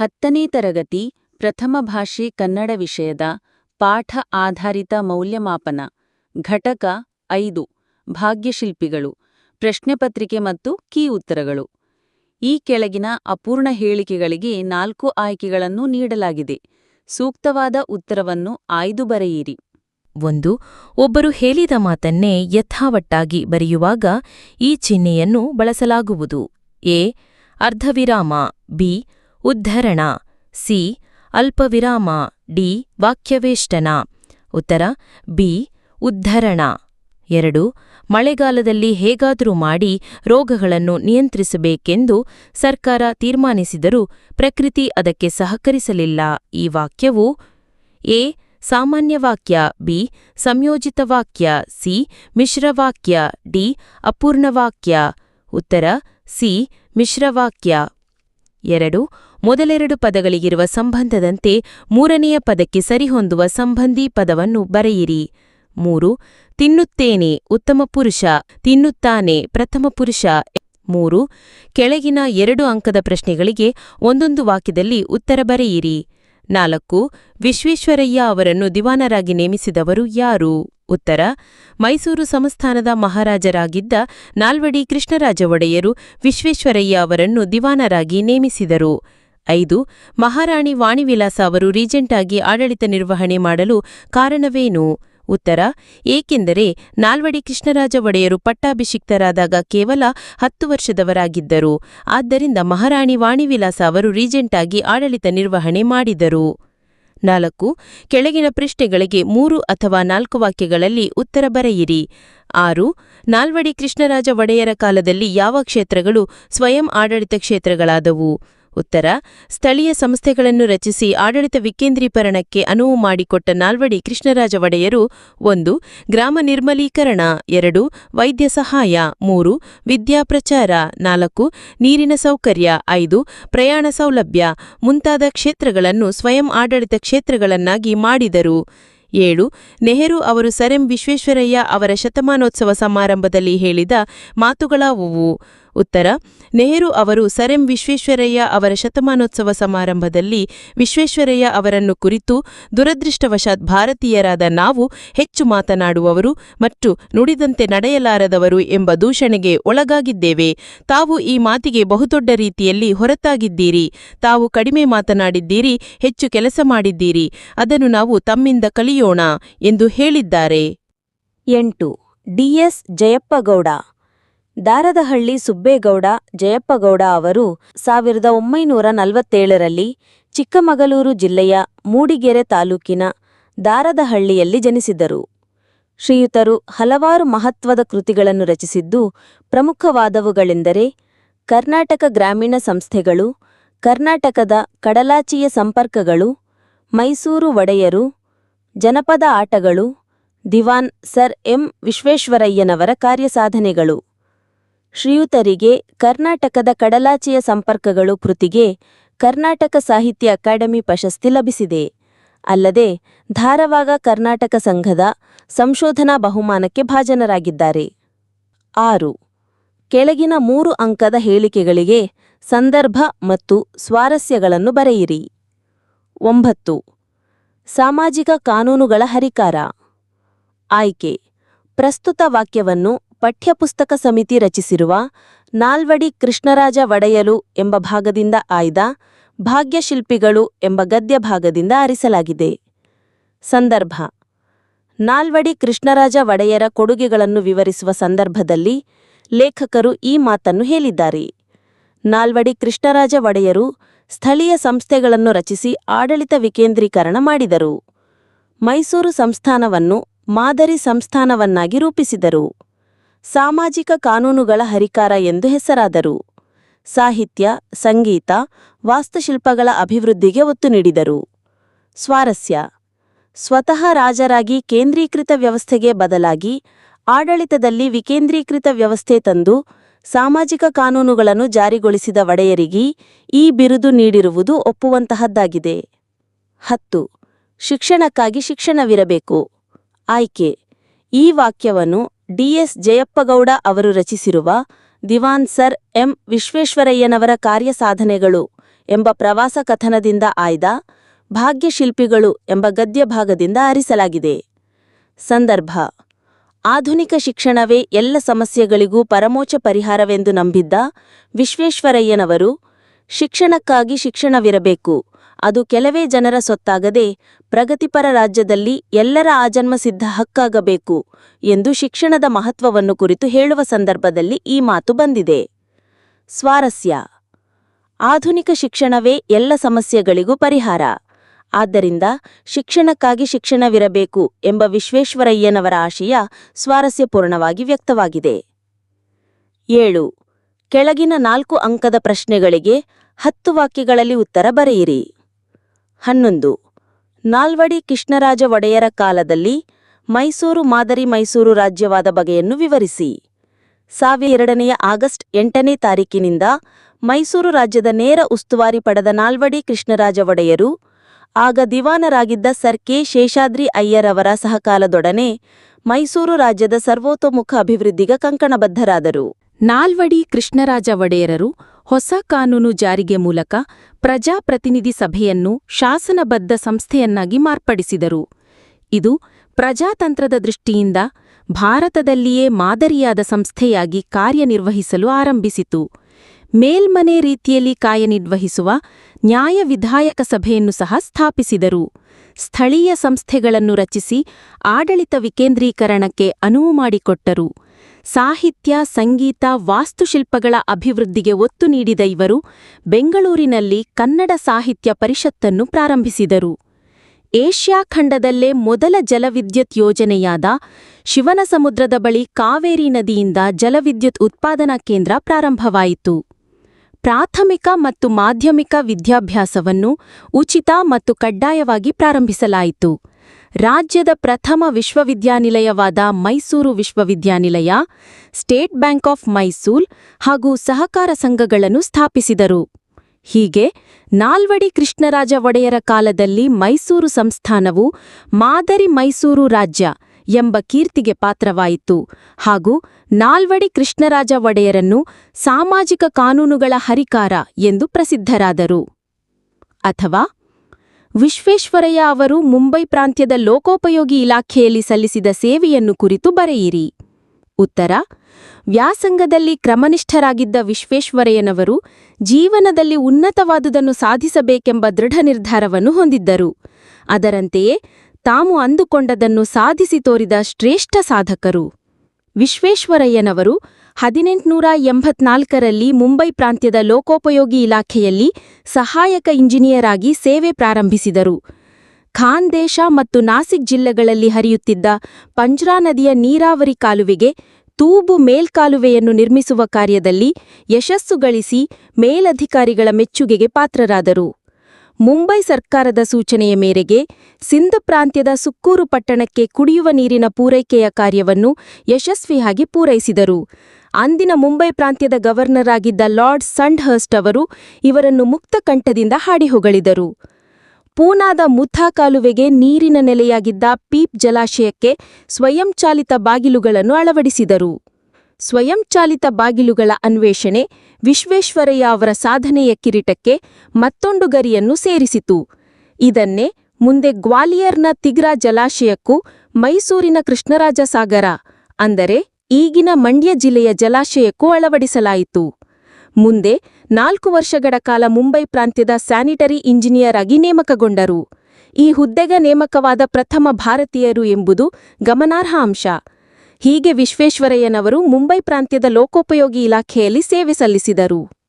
ಹತ್ತನೇ ತರಗತಿ, ಪ್ರಥಮ ಭಾಷೆ ಕನ್ನಡ ವಿಷಯದ ಪಾಠ ಆಧಾರಿತ ಮೌಲ್ಯಮಾಪನ, ಘಟಕ ಐದು, ಭಾಗ್ಯಶಿಲ್ಪಿಗಳು ಪ್ರಶ್ನೆಪತ್ರಿಕೆ ಮತ್ತು ಕೀ ಉತ್ತರಗಳು. ಈ ಕೆಳಗಿನ ಅಪೂರ್ಣ ಹೇಳಿಕೆಗಳಿಗೆ ನಾಲ್ಕು ಆಯ್ಕೆಗಳನ್ನು ನೀಡಲಾಗಿದೆ. ಸೂಕ್ತವಾದ ಉತ್ತರವನ್ನು ಆಯ್ದು ಬರೆಯಿರಿ. ಒಂದು, ಒಬ್ಬರು ಹೇಳಿದ ಮಾತನ್ನೇ ಯಥಾವಟ್ಟಾಗಿ ಬರೆಯುವಾಗ ಈ ಚಿಹ್ನೆಯನ್ನು ಬಳಸಲಾಗುವುದು. ಎ, ಅರ್ಧವಿರಾಮ, ಬಿ ಉದ್ಧರಣ. ಸಿ. ಅಲ್ಪವಿರಾಮ. ಡಿ. ವಾಕ್ಯವೇಷ್ಟನ. ಉತ್ತರ. ಬಿ. ಉದ್ಧರಣ. ಎರಡು. ಮಳೆಗಾಲದಲ್ಲಿ ಹೇಗಾದರೂ ಮಾಡಿ ರೋಗಗಳನ್ನು ನಿಯಂತ್ರಿಸಬೇಕೆಂದು ಸರ್ಕಾರ ತೀರ್ಮಾನಿಸಿದರೂ ಪ್ರಕೃತಿ ಅದಕ್ಕೆ ಸಹಕರಿಸಲಿಲ್ಲ. ಈ ವಾಕ್ಯವು ಎ. ಸಾಮಾನ್ಯ ವಾಕ್ಯ, ಬಿ. ಸಂಯೋಜಿತ ವಾಕ್ಯ, ಸಿ. ಮಿಶ್ರವಾಕ್ಯ ಡಿ. ಅಪೂರ್ಣವಾಕ್ಯ ಉತ್ತರ. ಸಿ. ಮಿಶ್ರವಾಕ್ಯ ಎರಡು. ಮೊದಲೆರಡು ಪದಗಳಿಗಿರುವ ಸಂಬಂಧದಂತೆ ಮೂರನೆಯ ಪದಕ್ಕೆ ಸರಿಹೊಂದುವ ಸಂಬಂಧಿ ಪದವನ್ನು ಬರೆಯಿರಿ. ಮೂರು, ತಿನ್ನುತ್ತೇನೆ, ಉತ್ತಮ ಪುರುಷ, ತಿನ್ನುತ್ತಾನೆ, ಪ್ರಥಮ ಪುರುಷ. ಮೂರು, ಕೆಳಗಿನ ಎರಡು ಅಂಕದ ಪ್ರಶ್ನೆಗಳಿಗೆ ಒಂದೊಂದು ವಾಕ್ಯದಲ್ಲಿ ಉತ್ತರ ಬರೆಯಿರಿ. ನಾಲ್ಕು, ವಿಶ್ವೇಶ್ವರಯ್ಯ ಅವರನ್ನು ದಿವಾನರಾಗಿ ನೇಮಿಸಿದವರು ಯಾರು? ಉತ್ತರ, ಮೈಸೂರು ಸಂಸ್ಥಾನದ ಮಹಾರಾಜರಾಗಿದ್ದ ನಾಲ್ವಡಿ ಕೃಷ್ಣರಾಜ ಒಡೆಯರು ವಿಶ್ವೇಶ್ವರಯ್ಯ ಅವರನ್ನು ದಿವಾನರಾಗಿ ನೇಮಿಸಿದರು. ಐದು, ಮಹಾರಾಣಿ ವಾಣಿವಿಲಾಸ ಅವರು ರೀಜೆಂಟಾಗಿ ಆಡಳಿತ ನಿರ್ವಹಣೆ ಮಾಡಲು ಕಾರಣವೇನು? ಉತ್ತರ, ಏಕೆಂದರೆ ನಾಲ್ವಡಿ ಕೃಷ್ಣರಾಜ ಒಡೆಯರು ಪಟ್ಟಾಭಿಷಿಕ್ತರಾದಾಗ ಕೇವಲ ಹತ್ತು ವರ್ಷದವರಾಗಿದ್ದರು. ಆದ್ದರಿಂದ ಮಹಾರಾಣಿ ವಾಣಿವಿಲಾಸ ಅವರು ರೀಜೆಂಟಾಗಿ ಆಡಳಿತ ನಿರ್ವಹಣೆ ಮಾಡಿದರು. ನಾಲ್ಕು, ಕೆಳಗಿನ ಪ್ರಶ್ನೆಗಳಿಗೆ ಮೂರು ಅಥವಾ ನಾಲ್ಕು ವಾಕ್ಯಗಳಲ್ಲಿ ಉತ್ತರ ಬರೆಯಿರಿ. ಆರು, ನಾಲ್ವಡಿ ಕೃಷ್ಣರಾಜ ಒಡೆಯರ ಕಾಲದಲ್ಲಿ ಯಾವ ಕ್ಷೇತ್ರಗಳು ಸ್ವಯಂ ಆಡಳಿತ ಕ್ಷೇತ್ರಗಳಾದವು? ಉತ್ತರ, ಸ್ಥಳೀಯ ಸಂಸ್ಥೆಗಳನ್ನು ರಚಿಸಿ ಆಡಳಿತ ವಿಕೇಂದ್ರೀಕರಣಕ್ಕೆ ಅನುವು ಮಾಡಿಕೊಟ್ಟ ನಾಲ್ವಡಿ ಕೃಷ್ಣರಾಜ ಒಡೆಯರು ಒಂದು, ಗ್ರಾಮ ನಿರ್ಮಲೀಕರಣ, ಎರಡು, ವೈದ್ಯ ಸಹಾಯ, ಮೂರು ವಿದ್ಯಾಪ್ರಚಾರ ನಾಲ್ಕು, ನೀರಿನ ಸೌಕರ್ಯ, ಐದು, ಪ್ರಯಾಣ ಸೌಲಭ್ಯ ಮುಂತಾದ ಕ್ಷೇತ್ರಗಳನ್ನು ಸ್ವಯಂ ಆಡಳಿತ ಕ್ಷೇತ್ರಗಳನ್ನಾಗಿ ಮಾಡಿದರು. ಏಳು, ನೆಹರು ಅವರು ಸರ್ ಎಂ ವಿಶ್ವೇಶ್ವರಯ್ಯ ಅವರ ಶತಮಾನೋತ್ಸವ ಸಮಾರಂಭದಲ್ಲಿ ಹೇಳಿದ ಮಾತುಗಳಾವುವು. ಉತ್ತರ, ನೆಹರು ಅವರು ಸರ್ ವಿಶ್ವೇಶ್ವರಯ್ಯ ಅವರ ಶತಮಾನೋತ್ಸವ ಸಮಾರಂಭದಲ್ಲಿ ವಿಶ್ವೇಶ್ವರಯ್ಯ ಅವರನ್ನು ಕುರಿತು ದುರದೃಷ್ಟವಶಾತ್ ಭಾರತೀಯರಾದ ನಾವು ಹೆಚ್ಚು ಮಾತನಾಡುವವರು ಮತ್ತು ನುಡಿದಂತೆ ನಡೆಯಲಾರದವರು ಎಂಬ ದೂಷಣೆಗೆ ಒಳಗಾಗಿದ್ದೇವೆ. ತಾವು ಈ ಮಾತಿಗೆ ಬಹುದೊಡ್ಡ ರೀತಿಯಲ್ಲಿ ಹೊರತಾಗಿದ್ದೀರಿ. ತಾವು ಕಡಿಮೆ ಮಾತನಾಡಿದ್ದೀರಿ, ಹೆಚ್ಚು ಕೆಲಸ ಮಾಡಿದ್ದೀರಿ. ಅದನ್ನು ನಾವು ತಮ್ಮಿಂದ ಕಲಿಯೋಣ ಎಂದು ಹೇಳಿದ್ದಾರೆ. ಎಂಟು ಡಿಎಸ್ ಜಯಪ್ಪಗೌಡ ದಾರದಹಳ್ಳಿ ಸುಬ್ಬೇಗೌಡ ಜಯಪ್ಪಗೌಡ ಅವರು ಸಾವಿರದ ಒಂಬೈನೂರ ನಲವತ್ತೇಳರಲ್ಲಿ ಚಿಕ್ಕಮಗಳೂರು ಜಿಲ್ಲೆಯ ಮೂಡಿಗೆರೆ ತಾಲೂಕಿನ ದಾರದಹಳ್ಳಿಯಲ್ಲಿ ಜನಿಸಿದರು ಶ್ರೀಯುತರು ಹಲವಾರು ಮಹತ್ವದ ಕೃತಿಗಳನ್ನು ರಚಿಸಿದ್ದು ಪ್ರಮುಖವಾದವುಗಳೆಂದರೆ ಕರ್ನಾಟಕ ಗ್ರಾಮೀಣ ಸಂಸ್ಥೆಗಳು, ಕರ್ನಾಟಕದ ಕಡಲಾಚೆಯ ಸಂಪರ್ಕಗಳು, ಮೈಸೂರು ಒಡೆಯರು, ಜನಪದ ಆಟಗಳು, ದಿವಾನ್ ಸರ್ ಎಂ ವಿಶ್ವೇಶ್ವರಯ್ಯನವರ ಕಾರ್ಯಸಾಧನೆಗಳು. ಶ್ರೀಯುತರಿಗೆ ಕರ್ನಾಟಕದ ಕಡಲಾಚೆಯ ಸಂಪರ್ಕಗಳು ಕೃತಿಗೆ ಕರ್ನಾಟಕ ಸಾಹಿತ್ಯ ಅಕಾಡೆಮಿ ಪ್ರಶಸ್ತಿ ಲಭಿಸಿದೆ. ಅಲ್ಲದೆ ಧಾರವಾಡ ಕರ್ನಾಟಕ ಸಂಘದ ಸಂಶೋಧನಾ ಬಹುಮಾನಕ್ಕೆ ಭಾಜನರಾಗಿದ್ದಾರೆ. ಆರು. ಕೆಳಗಿನ ಮೂರು ಅಂಕದ ಹೇಳಿಕೆಗಳಿಗೆ ಸಂದರ್ಭ ಮತ್ತು ಸ್ವಾರಸ್ಯಗಳನ್ನು ಬರೆಯಿರಿ. ಒಂಬತ್ತು. ಸಾಮಾಜಿಕ ಕಾನೂನುಗಳ ಹರಿಕಾರ. ಆಯ್ಕೆ. ಪ್ರಸ್ತುತ ವಾಕ್ಯವನ್ನು ಪಠ್ಯಪುಸ್ತಕ ಸಮಿತಿ ರಚಿಸಿರುವ ನಾಲ್ವಡಿ ಕೃಷ್ಣರಾಜ ಒಡೆಯಲು ಎಂಬ ಭಾಗದಿಂದ ಆಯ್ದ ಭಾಗ್ಯಶಿಲ್ಪಿಗಳು ಎಂಬ ಗದ್ಯ ಭಾಗದಿಂದ ಆರಿಸಲಾಗಿದೆ. ಸಂದರ್ಭ. ನಾಲ್ವಡಿ ಕೃಷ್ಣರಾಜ ಒಡೆಯರ ಕೊಡುಗೆಗಳನ್ನು ವಿವರಿಸುವ ಸಂದರ್ಭದಲ್ಲಿ ಲೇಖಕರು ಈ ಮಾತನ್ನು ಹೇಳಿದ್ದಾರೆ. ನಾಲ್ವಡಿ ಕೃಷ್ಣರಾಜ ಒಡೆಯರು ಸ್ಥಳೀಯ ಸಂಸ್ಥೆಗಳನ್ನು ರಚಿಸಿ ಆಡಳಿತ ವಿಕೇಂದ್ರೀಕರಣ ಮಾಡಿದರು. ಮೈಸೂರು ಸಂಸ್ಥಾನವನ್ನು ಮಾದರಿ ಸಂಸ್ಥಾನವನ್ನಾಗಿ ರೂಪಿಸಿದರು. ಸಾಮಾಜಿಕ ಕಾನೂನುಗಳ ಹರಿಕಾರ ಎಂದು ಹೆಸರಾದರು. ಸಾಹಿತ್ಯ, ಸಂಗೀತ, ವಾಸ್ತುಶಿಲ್ಪಗಳ ಅಭಿವೃದ್ಧಿಗೆ ಒತ್ತು ನೀಡಿದರು. ಸ್ವಾರಸ್ಯ. ಸ್ವತಃ ರಾಜರಾಗಿ ಕೇಂದ್ರೀಕೃತ ವ್ಯವಸ್ಥೆಗೆ ಬದಲಾಗಿ ಆಡಳಿತದಲ್ಲಿ ವಿಕೇಂದ್ರೀಕೃತ ವ್ಯವಸ್ಥೆ ತಂದು ಸಾಮಾಜಿಕ ಕಾನೂನುಗಳನ್ನು ಜಾರಿಗೊಳಿಸಿದ ಒಡೆಯರಿಗೆ ಈ ಬಿರುದು ನೀಡಿರುವುದು ಒಪ್ಪುವಂತಹದ್ದಾಗಿದೆ. ಹತ್ತು. ಶಿಕ್ಷಣಕ್ಕಾಗಿ ಶಿಕ್ಷಣವಿರಬೇಕು. ಆಯ್ಕೆ. ಈ ವಾಕ್ಯವನ್ನು ಡಿಎಸ್ ಜಯಪ್ಪಗೌಡ ಅವರು ರಚಿಸಿರುವ ದಿವಾನ್ ಸರ್ ಎಂ ವಿಶ್ವೇಶ್ವರಯ್ಯನವರ ಕಾರ್ಯಸಾಧನೆಗಳು ಎಂಬ ಪ್ರವಾಸ ಕಥನದಿಂದ ಆಯ್ದ ಭಾಗ್ಯಶಿಲ್ಪಿಗಳು ಎಂಬ ಗದ್ಯ ಭಾಗದಿಂದ ಆರಿಸಲಾಗಿದೆ. ಸಂದರ್ಭ. ಆಧುನಿಕ ಶಿಕ್ಷಣವೇ ಎಲ್ಲ ಸಮಸ್ಯೆಗಳಿಗೂ ಪರಮೋಚ್ಚ ಪರಿಹಾರವೆಂದು ನಂಬಿದ್ದ ವಿಶ್ವೇಶ್ವರಯ್ಯನವರು ಶಿಕ್ಷಣಕ್ಕಾಗಿ ಶಿಕ್ಷಣವಿರಬೇಕು. ಅದು ಕೆಲವೇ ಜನರ ಸೊತ್ತಾಗದೆ ಪ್ರಗತಿಪರ ರಾಜ್ಯದಲ್ಲಿ ಎಲ್ಲರ ಆಜನ್ಮಸಿದ್ಧ ಹಕ್ಕಾಗಬೇಕು ಎಂದು ಶಿಕ್ಷಣದ ಮಹತ್ವವನ್ನು ಕುರಿತು ಹೇಳುವ ಸಂದರ್ಭದಲ್ಲಿ ಈ ಮಾತು ಬಂದಿದೆ. ಸ್ವಾರಸ್ಯ. ಆಧುನಿಕ ಶಿಕ್ಷಣವೇ ಎಲ್ಲ ಸಮಸ್ಯೆಗಳಿಗೂ ಪರಿಹಾರ. ಆದ್ದರಿಂದ ಶಿಕ್ಷಣಕ್ಕಾಗಿ ಶಿಕ್ಷಣವಿರಬೇಕು ಎಂಬ ವಿಶ್ವೇಶ್ವರಯ್ಯನವರ ಆಶಯ ಸ್ವಾರಸ್ಯಪೂರ್ಣವಾಗಿ ವ್ಯಕ್ತವಾಗಿದೆ. ಏಳು. ಕೆಳಗಿನ ನಾಲ್ಕು ಅಂಕದ ಪ್ರಶ್ನೆಗಳಿಗೆ ಹತ್ತು ವಾಕ್ಯಗಳಲ್ಲಿ ಉತ್ತರ ಬರೆಯಿರಿ. ಹನ್ನೊಂದು. ನಾಲ್ವಡಿ ಕೃಷ್ಣರಾಜ ಒಡೆಯರ ಕಾಲದಲ್ಲಿ ಮೈಸೂರು ಮಾದರಿ ಮೈಸೂರು ರಾಜ್ಯವಾದ ಬಗೆಯನ್ನು ವಿವರಿಸಿ. ಸಾವಿರ ಎರಡನೆಯ ಆಗಸ್ಟ್ ಎಂಟನೇ ತಾರೀಕಿನಿಂದ ಮೈಸೂರು ರಾಜ್ಯದ ನೇರ ಉಸ್ತುವಾರಿ ಪಡೆದ ನಾಲ್ವಡಿ ಕೃಷ್ಣರಾಜ ಒಡೆಯರು, ಆಗ ದಿವಾನರಾಗಿದ್ದ ಸರ್ ಕೆ. ಶೇಷಾದ್ರಿ ಅಯ್ಯರವರ ಸಹಕಾಲದೊಡನೆ ಮೈಸೂರು ರಾಜ್ಯದ ಸರ್ವೋತೋಮುಖ ಅಭಿವೃದ್ಧಿಗೆ ಕಂಕಣಬದ್ಧರಾದರು. ನಾಲ್ವಡಿ ಕೃಷ್ಣರಾಜ ಒಡೆಯರರು ಹೊಸ ಕಾನೂನು ಜಾರಿಗೆ ಮೂಲಕ ಪ್ರಜಾಪ್ರತಿನಿಧಿ ಸಭೆಯನ್ನು ಶಾಸನಬದ್ಧ ಸಂಸ್ಥೆಯನ್ನಾಗಿ ಮಾರ್ಪಡಿಸಿದರು. ಇದು ಪ್ರಜಾತಂತ್ರದ ದೃಷ್ಟಿಯಿಂದ ಭಾರತದಲ್ಲಿಯೇ ಮಾದರಿಯಾದ ಸಂಸ್ಥೆಯಾಗಿ ಕಾರ್ಯನಿರ್ವಹಿಸಲು ಆರಂಭಿಸಿತು. ಮೇಲ್ಮನೆ ರೀತಿಯಲ್ಲಿ ಕಾರ್ಯನಿರ್ವಹಿಸುವ ನ್ಯಾಯ ವಿಧಾಯಕ ಸಭೆಯನ್ನು ಸಹ ಸ್ಥಾಪಿಸಿದರು. ಸ್ಥಳೀಯ ಸಂಸ್ಥೆಗಳನ್ನು ರಚಿಸಿ ಆಡಳಿತ ವಿಕೇಂದ್ರೀಕರಣಕ್ಕೆ ಅನುವು ಮಾಡಿಕೊಟ್ಟರು. ಸಾಹಿತ್ಯ, ಸಂಗೀತ, ವಾಸ್ತುಶಿಲ್ಪಗಳ ಅಭಿವೃದ್ಧಿಗೆ ಒತ್ತು ನೀಡಿದ ಇವರು ಬೆಂಗಳೂರಿನಲ್ಲಿ ಕನ್ನಡ ಸಾಹಿತ್ಯ ಪರಿಷತ್ತನ್ನು ಪ್ರಾರಂಭಿಸಿದರು. ಏಷ್ಯಾ ಖಂಡದಲ್ಲೇ ಮೊದಲ ಜಲವಿದ್ಯುತ್ ಯೋಜನೆಯಾದ ಶಿವನಸಮುದ್ರದ ಬಳಿ ಕಾವೇರಿ ನದಿಯಿಂದ ಜಲವಿದ್ಯುತ್ ಉತ್ಪಾದನಾ ಕೇಂದ್ರ ಪ್ರಾರಂಭವಾಯಿತು. ಪ್ರಾಥಮಿಕ ಮತ್ತು ಮಾಧ್ಯಮಿಕ ವಿದ್ಯಾಭ್ಯಾಸವನ್ನು ಉಚಿತ ಮತ್ತು ಕಡ್ಡಾಯವಾಗಿ ಪ್ರಾರಂಭಿಸಲಾಯಿತು. ರಾಜ್ಯದ ಪ್ರಥಮ ವಿಶ್ವವಿದ್ಯಾನಿಲಯವಾದ ಮೈಸೂರು ವಿಶ್ವವಿದ್ಯಾನಿಲಯ, ಸ್ಟೇಟ್ ಬ್ಯಾಂಕ್ ಆಫ್ ಮೈಸೂಲ್ ಹಾಗೂ ಸಹಕಾರ ಸಂಘಗಳನ್ನು ಸ್ಥಾಪಿಸಿದರು. ಹೀಗೆ ನಾಲ್ವಡಿ ಕೃಷ್ಣರಾಜ ಒಡೆಯರ ಕಾಲದಲ್ಲಿ ಮೈಸೂರು ಸಂಸ್ಥಾನವು ಮಾದರಿ ಮೈಸೂರು ರಾಜ್ಯ ಎಂಬ ಕೀರ್ತಿಗೆ ಪಾತ್ರವಾಯಿತು. ಹಾಗೂ ನಾಲ್ವಡಿ ಕೃಷ್ಣರಾಜ ಒಡೆಯರನ್ನು ಸಾಮಾಜಿಕ ಕಾನೂನುಗಳ ಹರಿಕಾರ ಎಂದು ಪ್ರಸಿದ್ಧರಾದರು. ಅಥವಾ ವಿಶ್ವೇಶ್ವರಯ್ಯ ಅವರು ಮುಂಬೈ ಪ್ರಾಂತ್ಯದ ಲೋಕೋಪಯೋಗಿ ಇಲಾಖೆಯಲ್ಲಿ ಸಲ್ಲಿಸಿದ ಸೇವೆಯನ್ನು ಕುರಿತು ಬರೆಯಿರಿ. ಉತ್ತರ, ವ್ಯಾಸಂಗದಲ್ಲಿ ಕ್ರಮನಿಷ್ಠರಾಗಿದ್ದ ವಿಶ್ವೇಶ್ವರಯ್ಯನವರು ಜೀವನದಲ್ಲಿ ಉನ್ನತವಾದುದನ್ನು ಸಾಧಿಸಬೇಕೆಂಬ ದೃಢ ನಿರ್ಧಾರವನ್ನು ಹೊಂದಿದ್ದರು. ಅದರಂತೆಯೇ ತಾವು ಅಂದುಕೊಂಡದನ್ನು ಸಾಧಿಸಿ ತೋರಿದ ಶ್ರೇಷ್ಠ ಸಾಧಕರು. ವಿಶ್ವೇಶ್ವರಯ್ಯನವರು ಹದಿನೆಂಟುನೂರ ಎಂಬತ್ನಾಲ್ಕರಲ್ಲಿ ಮುಂಬೈ ಪ್ರಾಂತ್ಯದ ಲೋಕೋಪಯೋಗಿ ಇಲಾಖೆಯಲ್ಲಿ ಸಹಾಯಕ ಇಂಜಿನಿಯರ್ ಆಗಿ ಸೇವೆ ಪ್ರಾರಂಭಿಸಿದರು. ಖಾನ್ದೇಶ ಮತ್ತು ನಾಸಿಕ್ ಜಿಲ್ಲೆಗಳಲ್ಲಿ ಹರಿಯುತ್ತಿದ್ದ ಪಂಜ್ರಾ ನದಿಯ ನೀರಾವರಿ ಕಾಲುವೆಗೆ ತೂಬು ಮೇಲ್ಕಾಲುವೆಯನ್ನು ನಿರ್ಮಿಸುವ ಕಾರ್ಯದಲ್ಲಿ ಯಶಸ್ಸು ಗಳಿಸಿ ಮೇಲಧಿಕಾರಿಗಳ ಮೆಚ್ಚುಗೆಗೆ ಪಾತ್ರರಾದರು. ಮುಂಬೈ ಸರ್ಕಾರದ ಸೂಚನೆಯ ಮೇರೆಗೆ ಸಿಂಧ್ ಪ್ರಾಂತ್ಯದ ಸುಕ್ಕೂರು ಪಟ್ಟಣಕ್ಕೆ ಕುಡಿಯುವ ನೀರಿನ ಪೂರೈಕೆಯ ಕಾರ್ಯವನ್ನು ಯಶಸ್ವಿಯಾಗಿ ಪೂರೈಸಿದರು. ಅಂದಿನ ಮುಂಬೈ ಪ್ರಾಂತ್ಯದ ಗವರ್ನರ್ ಆಗಿದ್ದ ಲಾರ್ಡ್ ಸಂಡ್ಹರ್ಸ್ಟ್ ಅವರು ಇವರನ್ನು ಮುಕ್ತ ಕಂಠದಿಂದ ಹಾಡಿ ಹೊಗಳಿದರು ಪೂನಾದ ಮುಥಾ ಕಾಲುವೆಗೆ ನೀರಿನ ನೆಲೆಯಾಗಿದ್ದ ಪೀಪ್ ಜಲಾಶಯಕ್ಕೆ ಸ್ವಯಂಚಾಲಿತ ಬಾಗಿಲುಗಳನ್ನು ಅಳವಡಿಸಿದರು. ಸ್ವಯಂಚಾಲಿತ ಬಾಗಿಲುಗಳ ಅನ್ವೇಷಣೆ ವಿಶ್ವೇಶ್ವರಯ್ಯ ಅವರ ಸಾಧನೆಯ ಕಿರೀಟಕ್ಕೆ ಮತ್ತೊಂದು ಗರಿಯನ್ನು ಸೇರಿಸಿತು. ಇದನ್ನೇ ಮುಂದೆ ಗ್ವಾಲಿಯರ್ನ ತಿಗ್ರಾ ಜಲಾಶಯಕ್ಕೂ ಮೈಸೂರಿನ ಕೃಷ್ಣರಾಜ ಸಾಗರ ಅಂದರೆ ಈಗಿನ ಮಂಡ್ಯ ಜಿಲ್ಲೆಯ ಜಲಾಶಯಕ್ಕೂ ಅಳವಡಿಸಲಾಯಿತು. ಮುಂದೆ ನಾಲ್ಕು ವರ್ಷಗಳ ಕಾಲ ಮುಂಬೈ ಪ್ರಾಂತ್ಯದ ಸ್ಯಾನಿಟರಿ ಇಂಜಿನಿಯರ್ ಆಗಿ ನೇಮಕಗೊಂಡರು. ಈ ಹುದ್ದೆಗ ನೇಮಕವಾದ ಪ್ರಥಮ ಭಾರತೀಯರು ಎಂಬುದು ಗಮನಾರ್ಹ ಅಂಶ. ಹೀಗೆ ವಿಶ್ವೇಶ್ವರಯ್ಯನವರು ಮುಂಬೈ ಪ್ರಾಂತ್ಯದ ಲೋಕೋಪಯೋಗಿ ಇಲಾಖೆಯಲ್ಲಿ ಸೇವೆ ಸಲ್ಲಿಸಿದರು.